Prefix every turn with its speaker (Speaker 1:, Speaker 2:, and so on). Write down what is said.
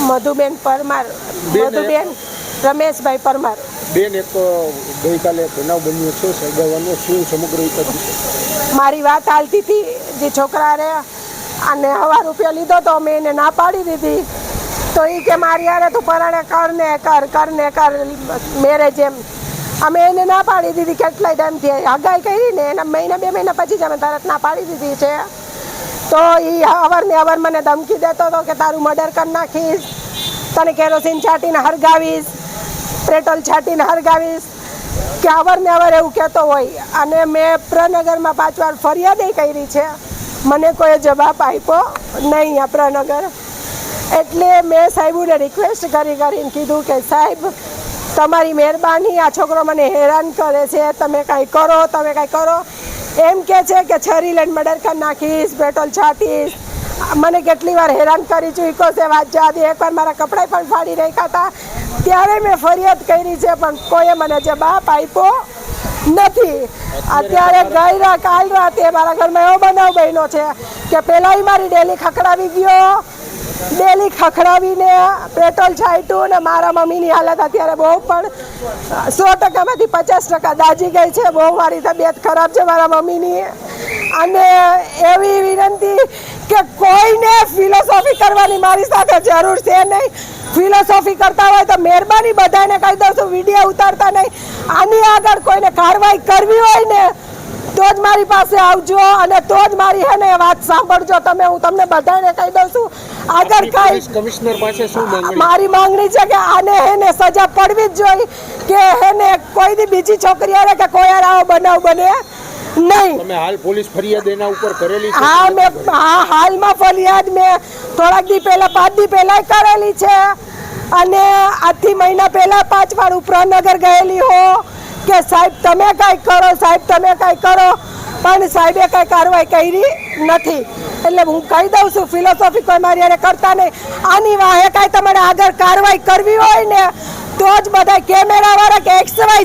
Speaker 1: મધુબેન પરમાર મધુબેન રમેશભાઈ પરમાર.
Speaker 2: બેન એક ગઈકાલે બનાવ બન્યો છે સળગાવવાનો શું સમગ્ર
Speaker 1: મારી વાત હાલતી હતી જે છોકરા રે અને હવા રૂપિયા લીધો તો મેં એને ના પાડી દીધી. તો એ કે મારી યારે તું પરાણે કર ને કર કર ને કર મેરેજ એમ અમે એને ના પાડી દીધી કેટલાય ટાઈમથી હગાઈ કરી ને એના મહિના બે મહિના પછી જ અમે તરત ના પાડી દીધી છે. તો એ અવાર ને અવાર મને ધમકી દેતો હતો કે તારું મર્ડર કરી નાખીશ. તને કેરોસીન છાંટીને હરગાવીશ, પેટ્રોલ છાંટીને હરગાવીશ. કે અવાર ને અવાર એવું કહેતો હોય. અને મેં પ્રનગરમાં પાંચ વાર ફરિયાદ કરી છે. મને કોઈ જવાબ આપ્યો નહીં આ પ્રનગર. એટલે મેં સાહેબોને રિક્વેસ્ટ કરી કરીને કીધું કે સાહેબ, તમારી મહેરબાની, આ છોકરો મને હેરાન કરે છે. તમે કાંઈ કરો, તમે કાંઈ કરો. એમ કે છે કે છરી લઈને મર્ડર કરી નાખીશ, પેટ્રોલ છાંટીશ. મને કેટલી વાર હેરાન કરી ચૂક્યો છે, વાત જાદી એકવાર મારા કપડાં પણ ફાડી રાખ્યા હતા. ત્યારે મેં ફરિયાદ કરી છે, પણ કોઈએ મને જવાબ આપ્યો નથી. અત્યારે ગઈ રા કાલ રાતે મારા ઘરમાં એવો બનાવ બન્યો છે કે પહેલાંય મારી ડેલી ખખડાવી ગયો ડેલી ખખડાવીને પેટ્રોલ છાંટ્યું અને મારા મમ્મીની હાલત અત્યારે બહુ પણ, સો ટકામાંથી પચાસ ટકા દાજી ગઈ છે. બહુ મારી તબિયત ખરાબ છે મારા મમ્મીની. અને એવી વિનંતી કે કોઈને ફિલોસોફી કરવાની મારી સાથે જરૂર છે નહીં. ફિલોસોફી કરતા હોય તો મહેરબાની બધાને કહી દઉં છું વીડિયો ઉતારતા નહીં. આની આગળ કોઈને કાર્યવાહી કરવી હોય ને તો જ મારી પાસે આવજો અને તો જ મારી હે ને વાત સાંભળજો. તમે હું તમને બધાને કહી દઉં છું આગળ કાંઈ
Speaker 2: કમિશનર પાસે શું માંગણી?
Speaker 1: મારી માંગણી છે કે આને હેને સજા પડવી જ જોઈએ કે હેને કોઈ દી બીજી છોકરી હારે કે કોઈ આવો બનાવ બને નહીં.
Speaker 2: તમે હાલ પોલીસ ફરિયાદ એના ઉપર કરેલી છે?
Speaker 1: હા મે હા હાલમાં ફરિયાદ મેં થોડાક દી પહેલા પાંચ દી પહેલા કરેલી છે. અને આથી મહિના પહેલા પાંચ વાર ઉપરાનગર ગયેલી હો. કે સાહેબ, તમે કાંઈ કરો, સાહેબ, તમે કાંઈ કરો, પણ સાહેબે કાંઈ કાર્યવાહી કરી નથી. એટલે હું કહી દઉં છું ફિલોસોફી કોઈ મારી હારે કરતા નહીં. આની વાહે કાંઈ તમારે આગળ કાર્યવાહી કરવી હોય ને, તો જ બધા કેમેરાવાળા કે એક્સ વાય